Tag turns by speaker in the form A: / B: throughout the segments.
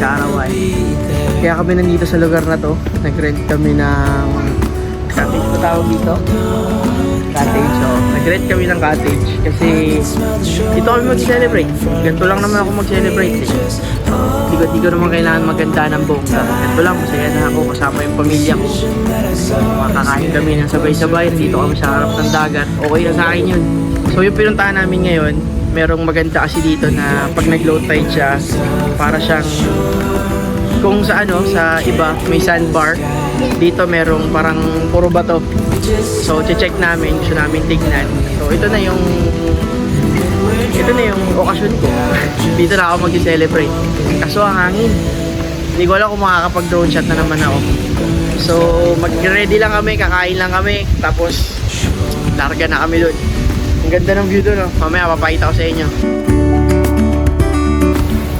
A: kaarawan. Kaya kami nandito sa lugar na to. Nag-rent kami ng cottage pa tawag dito. Cottage, oh. Nag-rent kami ng cottage kasi dito kami mag-celebrate. Ganito lang naman ako mag-celebrate eh. Hindi ko, di ko naman kailangan maganda ng bongga. Ito lang, masaya na ako kasama yung pamilya ko. Makakain kami ng sabay-sabay, dito kami sa harap ng dagat. Okay na sa akin yun. So yung pinuntahan namin ngayon, merong maganda kasi dito na pag nag-low tide siya, para siyang kung sa ano, sa iba, may sandbar. Dito merong parang puro bato. So, check namin, gusto namin tignan. So, ito na yung ito na yung okasyon ko. Dito na ako mag-celebrate. Kaso ang hangin. Hindi ko alam kung makakapag-drone shot na naman ako. So, mag-ready lang kami, kakain lang kami. Tapos, larga na kami doon. Ang ganda ng view doon, no? Mamaya, papakita ko sa inyo.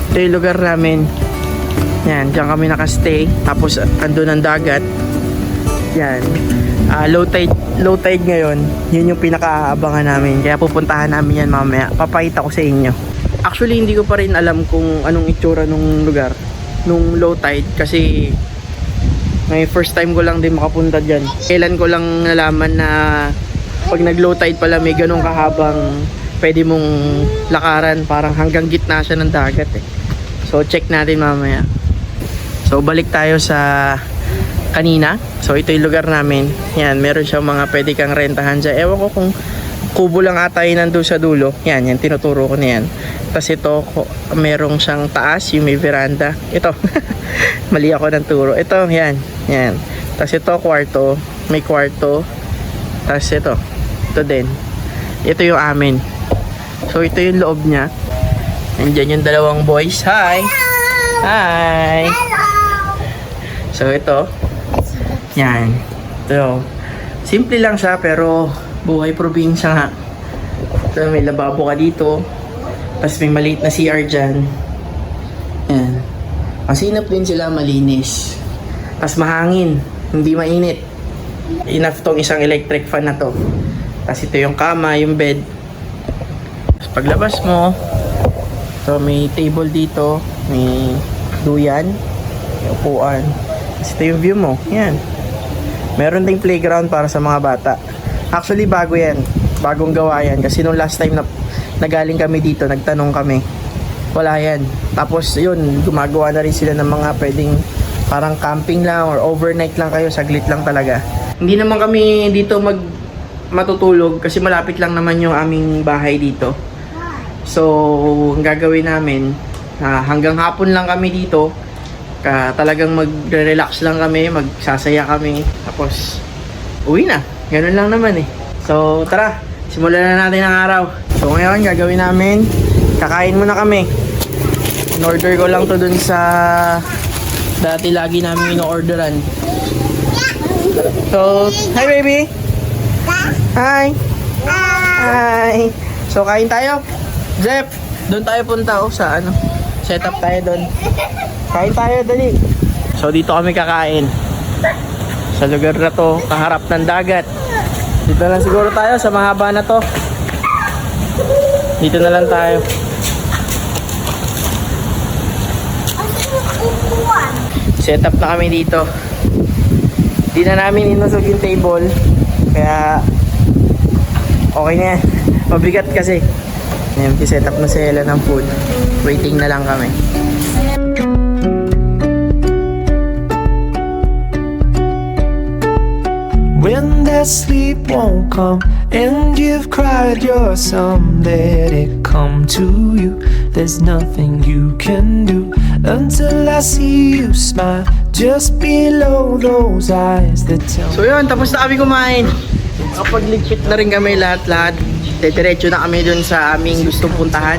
A: Ito yung lugar namin. Yan, dyan kami nakastay. Tapos, andun ang dagat. Yan. Ah, low tide low tide ngayon, yun yung pinakaabangan namin. Kaya pupuntahan namin yan mamaya. Papakita ko sa inyo. Actually, hindi ko pa rin alam kung anong itsura nung lugar nung low tide kasi may first time ko lang din makapunta dyan. Kailan ko lang nalaman na pag nag low tide pala may ganong kahabang pwede mong lakaran parang hanggang gitna siya ng dagat eh. So check natin mamaya. So balik tayo sa kanina. So ito yung lugar namin. Yan, meron siyang mga pwede kang rentahan dyan. Ewan ko kung kubo lang ata yun nandun sa dulo. Yan, yan, tinuturo ko na yan. Tapos ito, merong siyang taas, yung may veranda. Ito, mali ako ng turo. Ito, yan, yan. Tapos ito, kwarto. May kwarto. Tapos ito, ito din. Ito yung amin. So ito yung loob niya. Nandiyan yung dalawang boys. Hi! Hi! So ito, yan. Ito. Simple lang siya pero buhay probinsya nga. Ito, may lababo ka dito. Tapos may maliit na CR dyan. Yan. Masinap din sila, malinis. Tapos mahangin. Hindi mainit. Enough tong isang electric fan na to. Tapos ito yung kama, yung bed. Tapos paglabas mo, ito may table dito. May duyan. May upuan. Tapos ito yung view mo. Yan. Meron ding playground para sa mga bata. Actually, bago yan. Bagong gawa yan. Kasi nung last time na nagaling kami dito, nagtanong kami. Wala yan. Tapos, yun, gumagawa na rin sila ng mga pwedeng parang camping lang or overnight lang kayo. Saglit lang talaga. Hindi naman kami dito mag matutulog kasi malapit lang naman yung aming bahay dito. So, ang gagawin namin, ah, hanggang hapon lang kami dito. Ka, talagang magre-relax lang kami, magsasaya kami. Tapos, uwi na. Ganun lang naman eh. So, tara. Simulan na natin ang araw. So, ngayon, gagawin namin, kakain muna kami. In-order ko lang to dun sa dati lagi namin ino-orderan. So, hi baby! Hi! Hi! So, kain tayo. Jeff, doon tayo punta oh, sa ano. Set up tayo doon. Kain tayo, dali. So, dito kami kakain. Sa lugar na to, kaharap ng dagat. Dito lang siguro tayo sa mahaba na to. Dito na lang tayo. Set up na kami dito. Di na namin inusog yung table. Kaya, okay na yan. Mabigat kasi. Ayan, set up na si Ella ng food. Waiting na lang kami.
B: When that sleep won't come and you've cried your sum, let it come to you. There's nothing you can do until I see you smile just below those eyes that tell
A: So yun, tapos na kami kumain. Nakapagligpit na rin kami lahat-lahat. Diretso na kami dun sa aming gustong puntahan.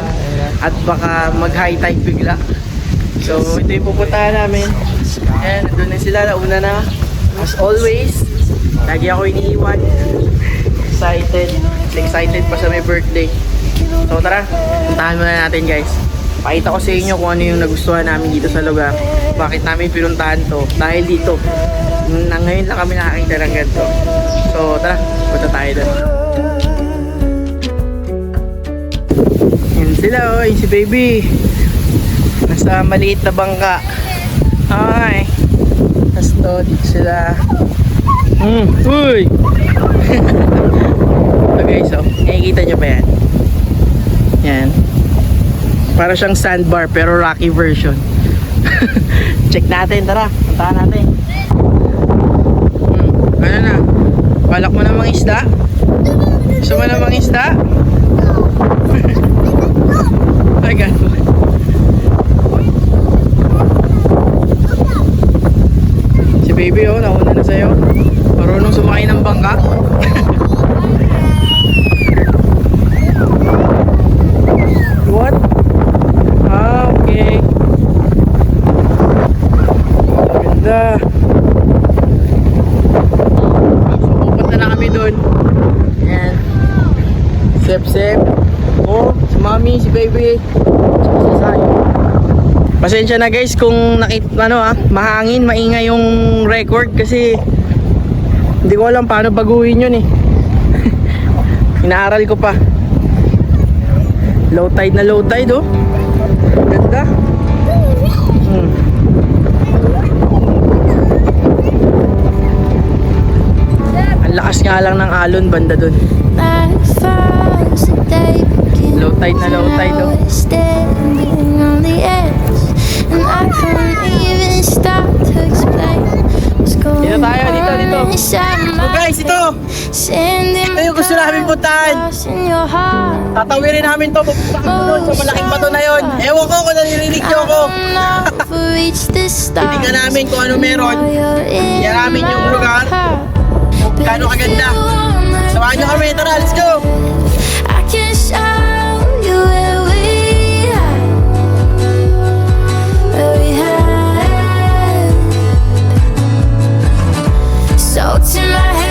A: At baka mag-high tide bigla. So ito yung pupuntahan namin. Ayan, nandun na sila. Nauna na. As always, lagi ako iniiwan. Excited. Excited pa sa may birthday. So tara, puntahan muna natin guys. Pakita ko sa inyo kung ano yung nagustuhan namin dito sa lugar. Bakit namin pinuntahan to. Dahil dito, na ngayon lang kami nakakita ng ganito. So tara, punta tayo doon. Yan sila oh, yung si baby. Nasa maliit na bangka. Ay. Tapos to, dito sila. Hmm, uy! so guys, oh, nakikita nyo ba yan? Yan. Para siyang sandbar pero rocky version. Check natin, tara. Puntahan natin. Ano na? Balak mo namang isda? Gusto mo namang isda? Ay, gato. Si baby oh, nauna na sa'yo. Marunong sumakay ng bangka. What? Ah, okay. Ganda. So, pupunta na kami doon. Yan. Sip, sip. Oh, si baby. Si Sayo. Pasensya na guys kung nakit ano ah, mahangin, maingay yung record kasi hindi ko alam paano baguhin yun eh. Inaaral ko pa. Low tide na low tide oh. Ganda. Hmm. Ang lakas nga lang ng alon banda dun.
C: Low tide na low tide oh.
A: Dito tayo, dito, dito.
C: my
A: guys, ito! Ito yung gusto namin puntahan. Tatawirin namin to, pupunta kami doon sa malaking bato na yon. Ewan ko kung naririnig nyo ako.
C: I don't know if we reach the stars
A: Titignan namin kung ano meron. Yan namin yung lugar. Gaano kaganda. Samahan nyo kami, tara, let's go!
C: My head,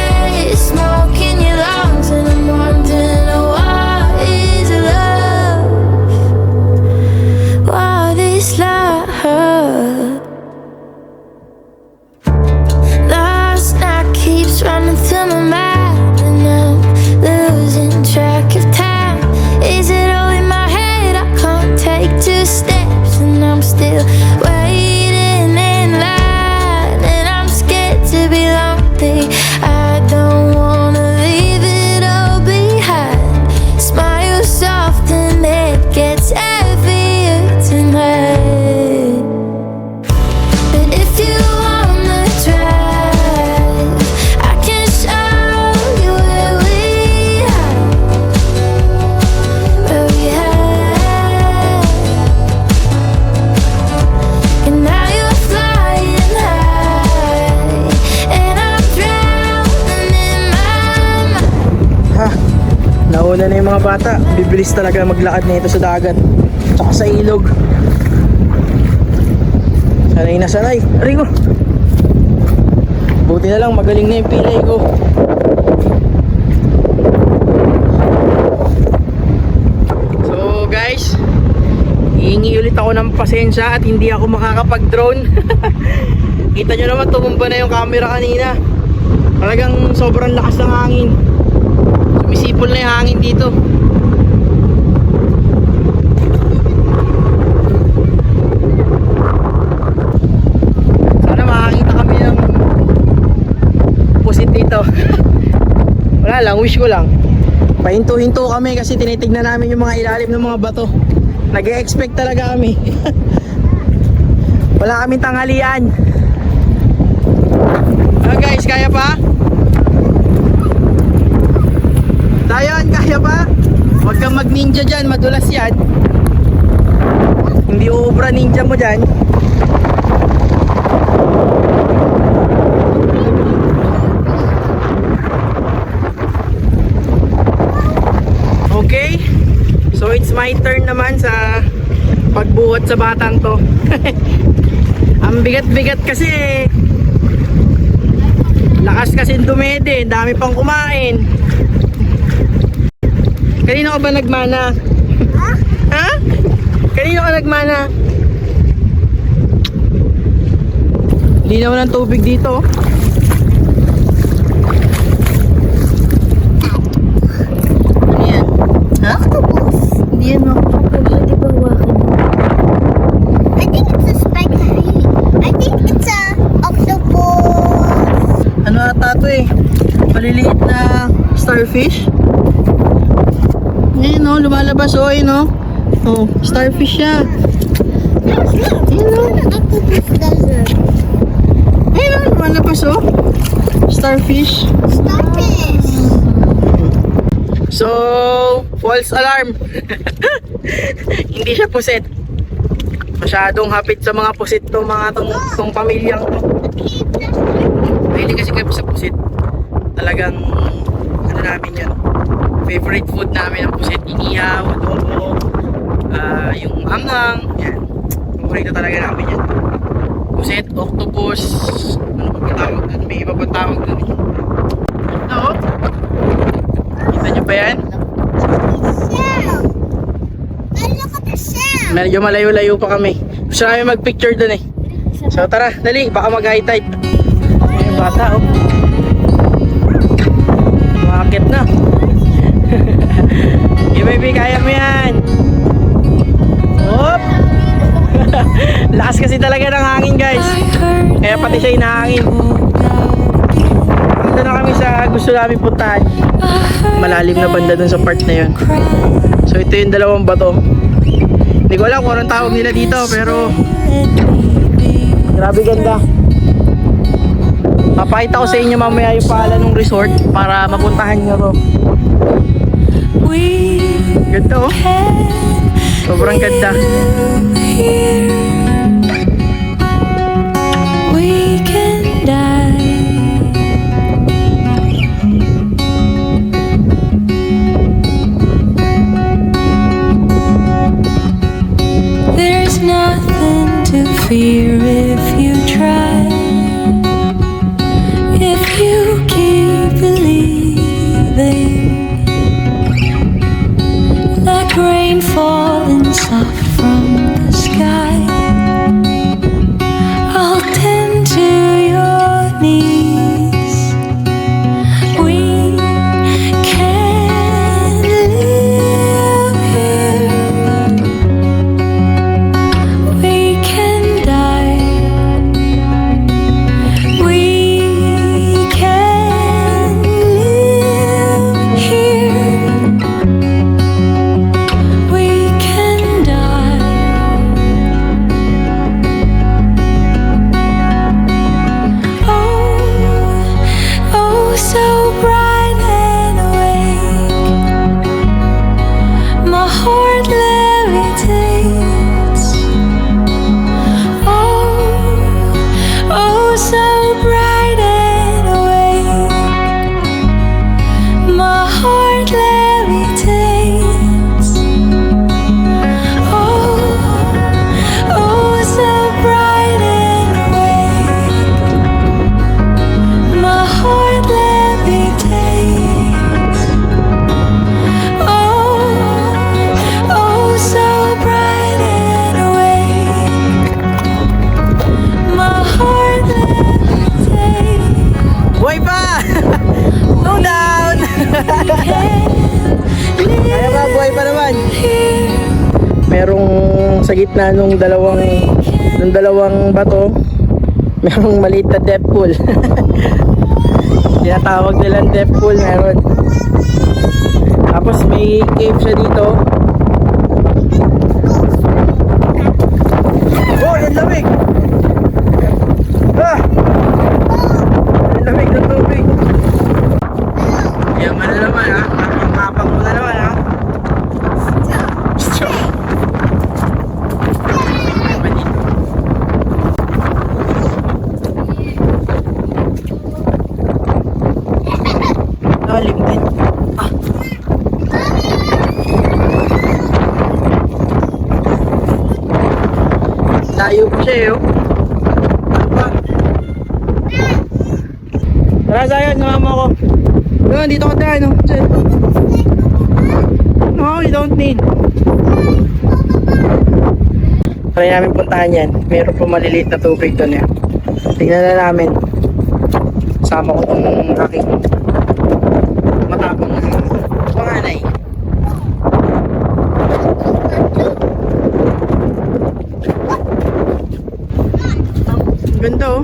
A: nauna na yung mga bata. Bibilis talaga maglakad na ito sa dagat. Tsaka sa ilog. Sanay na sanay. Rigo! Buti na lang, magaling na yung pilay ko. So guys, hihingi ulit ako ng pasensya at hindi ako makakapag-drone. Kita nyo naman, tumumba na yung camera kanina. Talagang sobrang lakas ng hangin. Sumisipol na yung hangin dito. Sana makakita kami ng pusit dito. Wala lang, wish ko lang. Pahinto-hinto kami kasi tinitignan namin yung mga ilalim ng mga bato. nag expect talaga kami. Wala kaming tanghalian. Ah guys, kaya pa? Dayon, kaya pa? Huwag kang mag ninja dyan, madulas yan. Hindi uubra ninja mo dyan. Okay. So it's my turn naman sa pagbuhat sa batang to. Ang bigat-bigat kasi. Lakas kasi dumede, dami pang kumain. Kanino ka ba nagmana? Ha? Kanino ka nagmana? Linaw ng tubig dito. Ano yan? Ha? Hindi yan.
D: Pwede ba hawakan? I think it's a spiky. I think it's a octopus.
A: Ano ata to eh? Maliliit na starfish. Ayun oh, lumalabas oh, ayun oh. Oh, starfish siya.
D: Octopus doesn't.
A: Ayun oh, lumalabas oh. Starfish.
D: Starfish.
A: So, false alarm. Hindi siya puset. Masyadong hapit sa mga pusit to mga tong, tong pamilyang to. Mahilig kasi kami sa pusit. Talagang, ano namin yan. Favorite food namin ang pusit. Inihaw, adobo, ah, yung angang. Yan. Favorite talaga namin yan. Pusit, octopus, ano pa ba tawag doon? May iba pa tawag doon. Ito, oh. Kita nyo ba yan? Medyo malayo-layo pa kami. Gusto namin mag-picture dun eh. So tara, dali, baka mag-high tide. Ayun, bata oh. Umakit na. Yung baby, kaya mo yan. Hop! Lakas kasi talaga ng hangin guys. Kaya pati siya inahangin. Dito na kami sa gusto namin puntahan. Malalim na banda dun sa part na yun. So ito yung dalawang bato. Hindi ko alam kung anong tawag nila dito pero grabe ganda. Papakita ko sa inyo mamaya yung pangalan ng resort para mapuntahan nyo to. Ganda oh. Sobrang ganda. Gitna nung dalawang nung dalawang bato, merong maliit na depth pool. Tinatawag nilang depth pool meron. Tapos may cave siya dito. Oh, yung lamig! Ah! Yung lamig ng tubig. Yaman na naman ha. Kapang-kapang mo na naman ha. Stop. Yaman dito. Lalim din. Layo pa siya eh. oh. Ano pa? Tara Zion, sumama ko. Doon, dito ka tayo. No? No, you don't need. Try namin puntahan yan. Meron po maliliit na tubig doon yan. Tingnan na namin. Sama ko tong aking matapang na panganay. Ang ganda oh.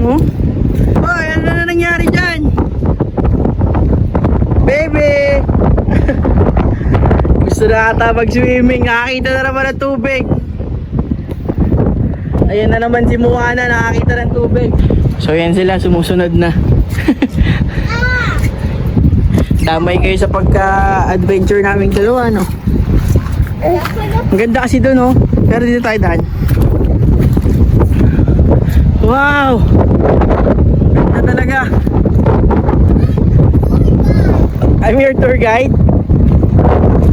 A: Oh? Hoy, ano na nangyari dyan? Baby! Gusto na ata mag-swimming. Nakakita na naman ng tubig. Ayan na naman si Moana. Nakakita ng tubig. So yan sila. Sumusunod na. Damay kayo sa pagka-adventure naming dalawa, no? Ang ganda kasi doon, oh. Pero dito tayo daan. Wow! Ganda talaga. I'm your tour guide.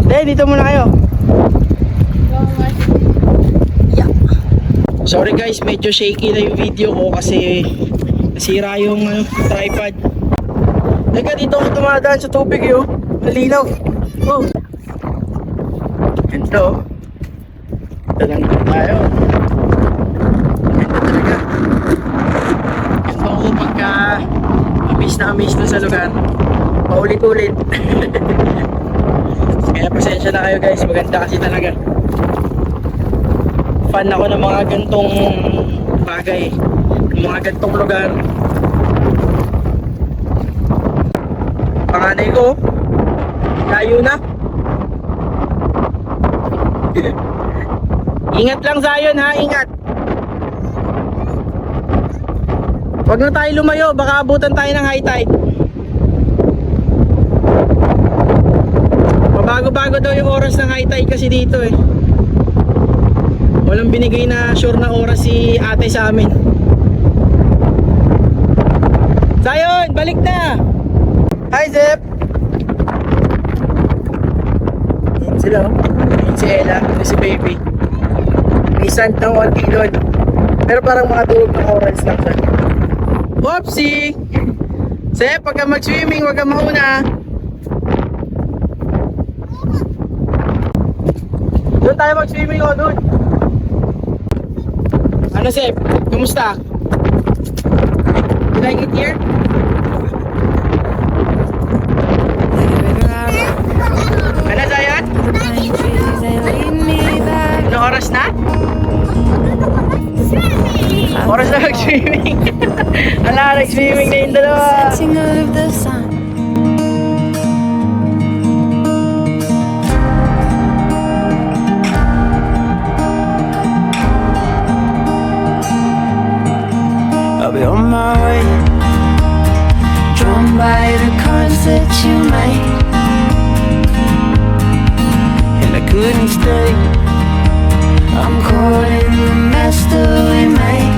A: Eh, dito muna kayo. Yeah. Sorry guys, medyo shaky na yung video ko kasi nasira yung ano, tripod. Teka, dito ako tumadaan sa tubig yun. Malinaw. Oh. Ganito. Ito lang tayo. Ganda talaga. Ganito ako pagka amis na amis na sa lugar. Paulit-ulit. Kaya pasensya na kayo guys, maganda kasi talaga. Fan ako ng mga gantong bagay, mga gantong lugar. Panganay ko, layo na. ingat lang Zion ha, ingat. Huwag na tayo lumayo, baka abutan tayo ng high tide. Mabago-bago daw yung oras ng high tide kasi dito eh. Walang binigay na sure na oras si ate sa amin. Zion, balik na! Hi Zep! Yan sila oh. Yan si Ella, yan si Baby. May sand ng doon. Pero parang mga tulog ng oras lang siya. Whoopsie! Zep, pag ka mag-swimming, huwag ka mauna. Doon tayo mag-swimming o, doon. Ano, Sep? Kumusta? You like it here? Ano, Zayan? Ano oras na? Oras na mag-swimming. Ala, nag-swimming na yung dalawa.
E: That you made.
F: And I couldn't stay.
E: I'm caught in the mess that we made.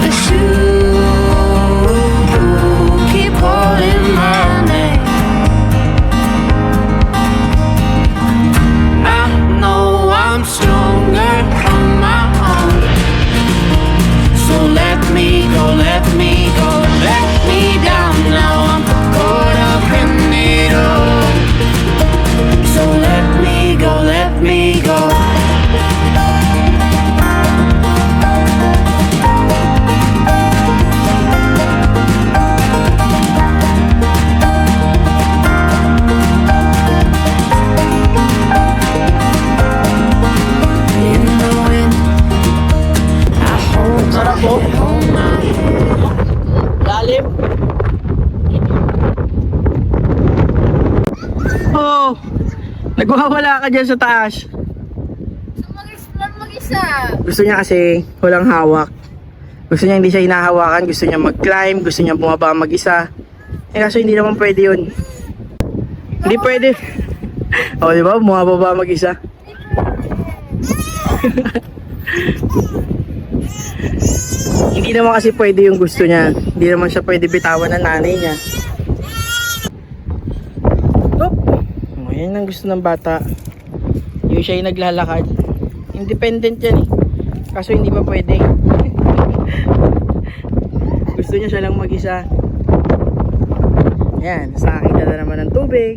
E: But you
A: Nagwawala ka dyan sa taas.
D: Mag-explore mag-isa.
A: Gusto niya kasi walang hawak. Gusto niya hindi siya hinahawakan. Gusto niya mag-climb. Gusto niya bumaba mag-isa. Eh kaso hindi naman pwede yun. Hindi pwede. o di ba? Bumababa mag-isa. hindi naman kasi pwede yung gusto niya. Hindi naman siya pwede bitawan ng nanay niya. Oh, oh, ang gusto ng bata. Yung siya yung naglalakad. Independent yan eh. Kaso hindi pa pwede. Gusto niya siya lang mag-isa. Yan, tapos nakakita na naman ng tubig.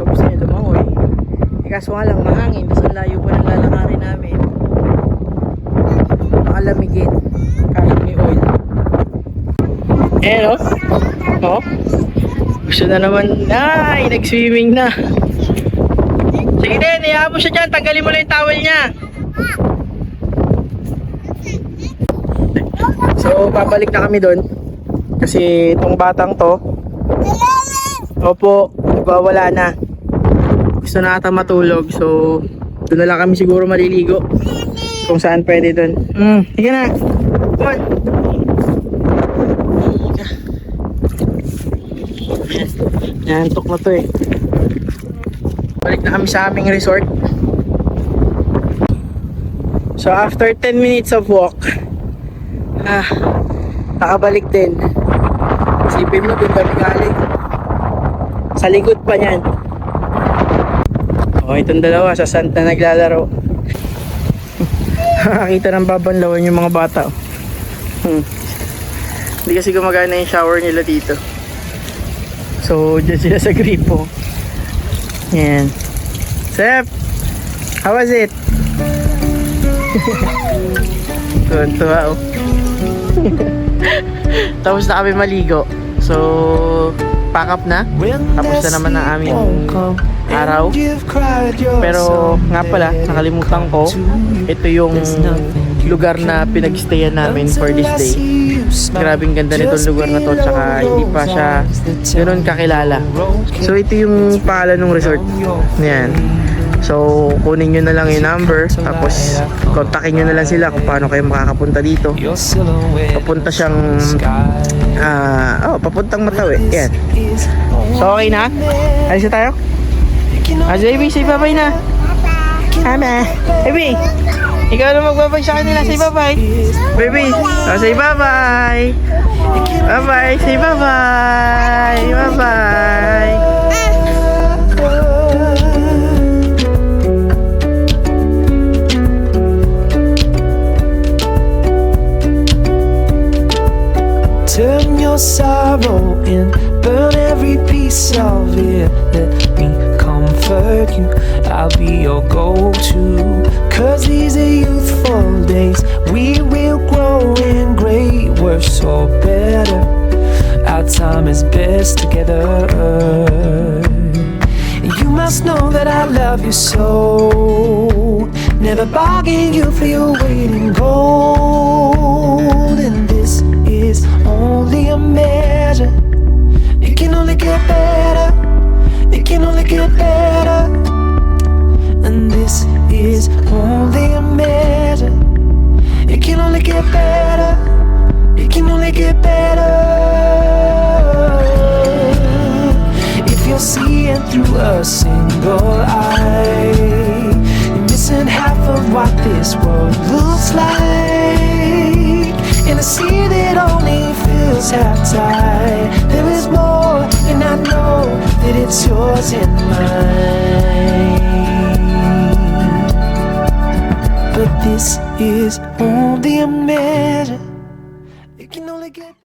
A: So gusto niya lumangoy. Eh kaso nga lang mahangin, tapos ang layo pa ng lalakarin namin. Makalamigin. Kahit may oil. Eh no? Oh? Gusto na naman, ay, nag-swimming na. Sige din, iyahan mo siya dyan. Tanggalin mo lang yung towel niya. So, babalik na kami doon. Kasi itong batang to, opo, nagwawala na. Gusto na ata matulog. So, doon na lang kami siguro maliligo. Kung saan pwede doon. Hmm, sige na. Come on. Yan, antok na to eh. Balik na kami sa aming resort. So after 10 minutes of walk, ah, nakabalik din. Isipin mo doon kami galing. Sa likod pa niyan. Oh, itong dalawa sa Santa naglalaro. Nakakita ng babanlawan yung mga bata. Hmm. Hindi kasi gumagana yung shower nila dito. So, dyan sila sa gripo. Yan. Sep! How was it? Tuwan-tuwa oh. Tapos na kami maligo. So, pack up na. Tapos na naman ang aming araw. Pero nga pala, nakalimutan ko. Ito yung lugar na pinagstayan namin for this day. Grabing ganda nitong lugar na to tsaka hindi pa siya ganoon kakilala. So ito yung pangalan ng resort. Yan. So kunin nyo na lang yung number tapos kontakin nyo na lang sila kung paano kayo makakapunta dito. Papunta siyang ah oh, papuntang Matawi. Yan. So okay na? Alis na tayo? Ah, JB, say bye-bye na. Ama. Baby, ikaw na magbabay sa kanila. Say bye-bye. Baby, oh, say bye-bye. Bye-bye. Say bye-bye. Bye-bye.
E: Turn your sorrow in, burn every piece of it. Let me you, I'll be your go to. Cause these are youthful days, we will grow in great, worse or better. Our time is best together. You must know that I love you so. Never bargain you for your weight in gold. And this is only a measure. It can only get better. It can only get better. Is only a measure. It can only get better. It can only get better. If you're seeing through a single eye, you're missing half of what this world looks like. In a sea that only feels half tide, there is more, and I know that it's yours and mine. This is only a measure.